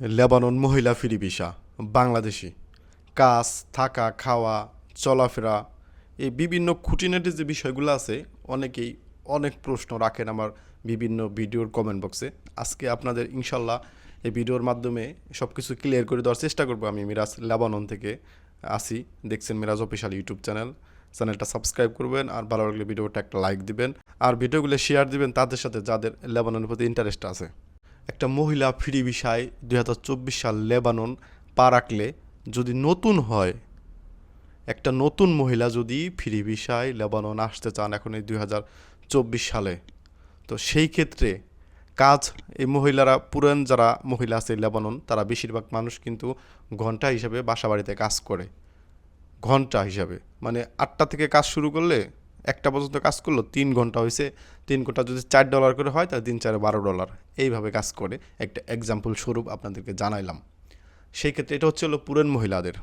Lebanon মহিলা ফিরি বাংলাদেশি। কাজ, থাকা, খাওয়া, চলাফেরা, এই বিভিন্ন খুঁটিনাটি যে বিষয়গুলো আছে, অনেকেই অনেক প্রশ্ন রাখেন আমার বিভিন্ন ভিডিওর কমেন্ট বক্সে আজকে আপনাদের ইনশাল্লাহ এই ভিডিওর মাধ্যমে সব কিছু ক্লিয়ার করে দেওয়ার চেষ্টা করব। আমি মিরাজ লেবানন থেকে আসি দেখছেন মিরাজ অফিসিয়াল ইউটিউব চ্যানেল। চ্যানেলটা সাবস্ক্রাইব করবেন আর ভালো লাগলে ভিডিওটা একটা লাইক দিবেন। আর ভিডিওগুলো শেয়ার দিবেন তাদের সাথে যাদের লেবাননের প্রতি ইন্টারেস্ট আছে। একটা মহিলা ফ্রি বিষয় দুই সাল লেবানন পা রাখলে যদি নতুন হয়, একটা নতুন মহিলা যদি ফ্রি বিষয় লেবানন আসতে চান এখন এই দুই হাজার চব্বিশ সালে। তো সেই ক্ষেত্রে কাজ এই মহিলারা, পুরান যারা মহিলা আছে লেবানন, তারা বেশিরভাগ মানুষ কিন্তু ঘণ্টা হিসাবে বাসা বাড়িতে কাজ করে। ঘণ্টা হিসাবে। মানে আটটা থেকে কাজ শুরু করলে একটা পর্যন্ত কাজ করল, তিন ঘণ্টা হয়েছে তিন ঘণ্টা যদি চার ডলার করে হয়, তাহলে তিন চারে বারো ডলার। এইভাবে কাজ করে একটা এক্সাম্পল স্বরূপ আপনাদেরকে জানাইলাম। সেই ক্ষেত্রে এটা হচ্ছে হলো পুরান মহিলাদের।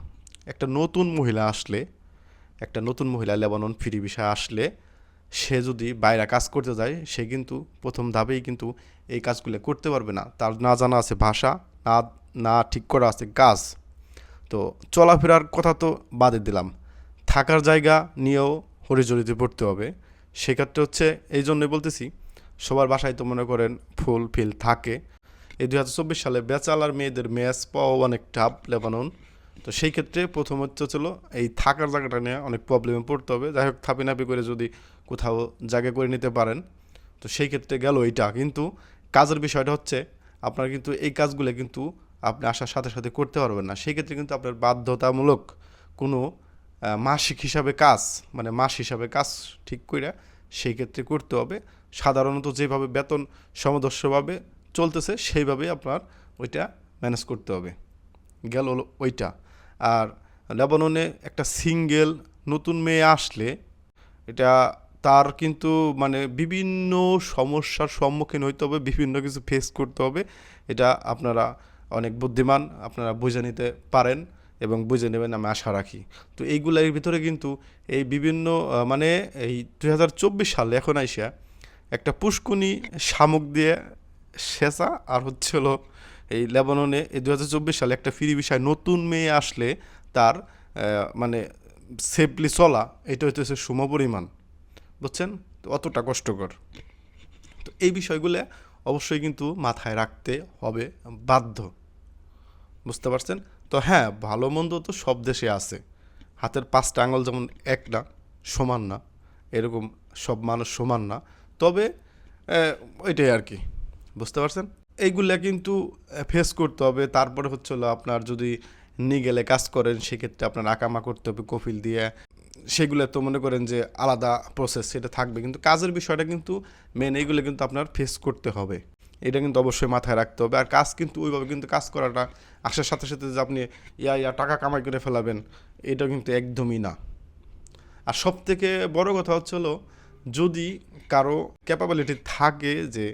একটা নতুন মহিলা আসলে, একটা নতুন মহিলা লেবানন ফ্রি বিষয় আসলে, সে যদি বাইরে কাজ করতে যায়, সে কিন্তু প্রথম ধাপেই কিন্তু এই কাজগুলো করতে পারবে না। তার না জানা আছে ভাষা, না না ঠিক করা আছে কাজ। তো চলাফেরার কথা তো বাদে দিলাম। থাকার জায়গা নিয়েও হরিজরিতে পড়তে হবে। সেক্ষেত্রে হচ্ছে এই জন্যই বলতেছি, সবার বাসায় তো মনে করেন ফুল ফিল থাকে। এই দুই হাজার চব্বিশ সালে বেচালার মেয়েদের ম্যাচ পাওয়া অনেক টাপ লেবানন। তো সেই ক্ষেত্রে প্রথম হচ্ছে ছিল এই থাকার জায়গাটা নিয়ে অনেক প্রবলেমে পড়তে হবে। যাই হোক থাপি নাপি করে যদি কোথাও জায়গা করে নিতে পারেন, তো সেই ক্ষেত্রে গেল এইটা। কিন্তু কাজের বিষয়টা হচ্ছে, আপনার কিন্তু এই কাজগুলো কিন্তু আপনি আসার সাথে সাথে করতে পারবেন না। সেই ক্ষেত্রে কিন্তু আপনার বাধ্যতামূলক কোনো মাসিক হিসাবে কাজ মানে মাস হিসাবে কাজ ঠিক করে সেই ক্ষেত্রে করতে হবে। সাধারণত যেভাবে বেতন সমদস্যভাবে চলতেছে, সেইভাবেই আপনার ওইটা ম্যানেজ করতে হবে। গেল ওইটা। আর লেবাননে একটা সিঙ্গেল নতুন মেয়ে আসলে, এটা তার কিন্তু মানে বিভিন্ন সমস্যার সম্মুখীন হইতে হবে, বিভিন্ন কিছু ফেস করতে হবে। এটা আপনারা অনেক বুদ্ধিমান, আপনারা বুঝে নিতে পারেন। এবং বুঝে নেবেন, আমি আশা রাখি। তো এইগুলোর ভিতরে কিন্তু এই বিভিন্ন মানে এই দু হাজার চব্বিশ সালে এখন আইসা একটা পুষ্কুনি শামুক দিয়ে সেচা আর হচ্ছে হলো এই লেবাননে এই দু হাজার চব্বিশ সালে একটা ফ্রি বিষয়, নতুন মেয়ে আসলে তার মানে সেফলি চলা, এটা হইতেছে সমপরিমাণ বুঝছেন? তো অতটা কষ্টকর। তো এই বিষয়গুলো অবশ্যই কিন্তু মাথায় রাখতে হবে, বাধ্য। বুঝতে পারছেন? তো হ্যাঁ ভালো মন্দ তো সব দেশে আছে। হাতের পাঁচটা আঙুল যেমন এক না, সমান না, এরকম সব মানুষ সমান না। তবে ওইটাই আর কি, বুঝতে পারছেন? এইগুলা কিন্তু ফেস করতে হবে। তারপরে হচ্ছে হলো আপনার যদি নিগেলে কাজ করেন, সেক্ষেত্রে আপনার আকামা করতে হবে, কফিল দিয়ে। সেগুলো তো মনে করেন যে আলাদা প্রসেস সেটা থাকবে। কিন্তু কাজের বিষয়টা কিন্তু মেন এইগুলো কিন্তু আপনার ফেস করতে হবে। এটা কিন্তু অবশ্যই মাথায় রাখতে হবে। আর কাজ কিন্তু ওইভাবে কিন্তু কাজ করাটা আসার সাথে সাথে যে আপনি ইয়া ইয়া টাকা কামাই করে ফেলাবেন এটা কিন্তু একদমই না। আর সব থেকে বড় কথা হচ্ছে হলো, যদি কারও ক্যাপাবিলিটি থাকে যে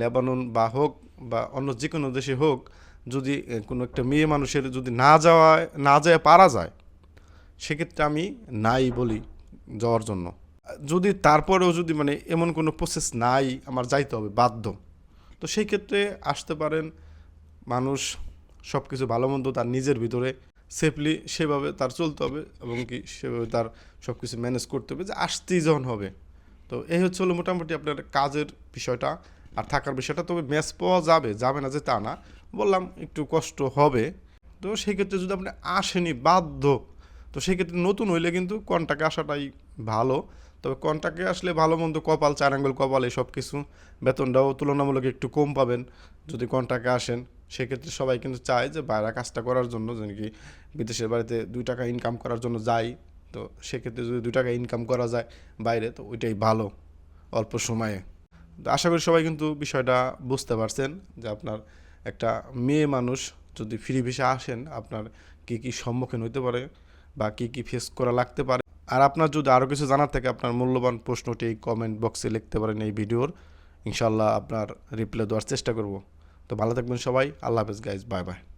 লেবানন বা হোক বা অন্য যে কোনো দেশে হোক, যদি কোনো একটা মেয়ে মানুষের যদি না যাওয়ায় না যায় পারা যায়, সেক্ষেত্রে আমি নাই বলি যাওয়ার জন্য। যদি তারপরেও যদি মানে এমন কোনো প্রসেস নাই, আমার যাইতে হবে বাধ্য। তো সেই ক্ষেত্রে আসতে পারেন, মানুষ সব কিছু ভালো মন্দ তার নিজের ভিতরে সেফলি সেভাবে তার চলতে হবে এবং কি সেভাবে তার সব কিছু ম্যানেজ করতে হবে যে আসতেই যখন হবে। তো এই হচ্ছে হলো মোটামুটি আপনার কাজের বিষয়টা। আর থাকার বিষয়টা তবে ম্যাচ পাওয়া যাবে যাবে না যে তা না। বললাম একটু কষ্ট হবে। তো সেই ক্ষেত্রে যদি আপনি আসেনি বাধ্য, তো সেই ক্ষেত্রে নতুন হইলে কিন্তু কন্টাক্টে আসাটাই ভালো। তবে কন্টাক্টে আসলে ভালো মন্দ কপাল চার আঙ্গুল কপাল এই সব কিছু বেতনটাও তুলনামূলক একটু কম পাবেন যদি কন্টাক্টে আসেন। সেক্ষেত্রে সবাই কিন্তু চায় যে বাইরে কাজটা করার জন্য, যেন কি বিদেশের বাড়িতে দুই টাকা ইনকাম করার জন্য যাই। তো সেক্ষেত্রে যদি দুই টাকা ইনকাম করা যায় বাইরে, তো ওইটাই ভালো অল্প সময়ে। তো আশা করি সবাই কিন্তু বিষয়টা বুঝতে পারছেন যে আপনার একটা মেয়ে মানুষ যদি ফ্রি ভিসা আসেন, আপনার কী কী সম্মুখীন হতে পারে বা কী কী ফেস করা লাগতে পারে। আর আপনার যদি আরও কিছু জানার থাকে, আপনার মূল্যবান প্রশ্নটি কমেন্ট বক্সে লিখতে পারেন এই ভিডিওর। ইনশাল্লাহ আপনার রিপ্লাই দেওয়ার চেষ্টা করব। তো ভালো থাকবেন সবাই। আল্লাহ হাফেজ গাইজ বাই বাই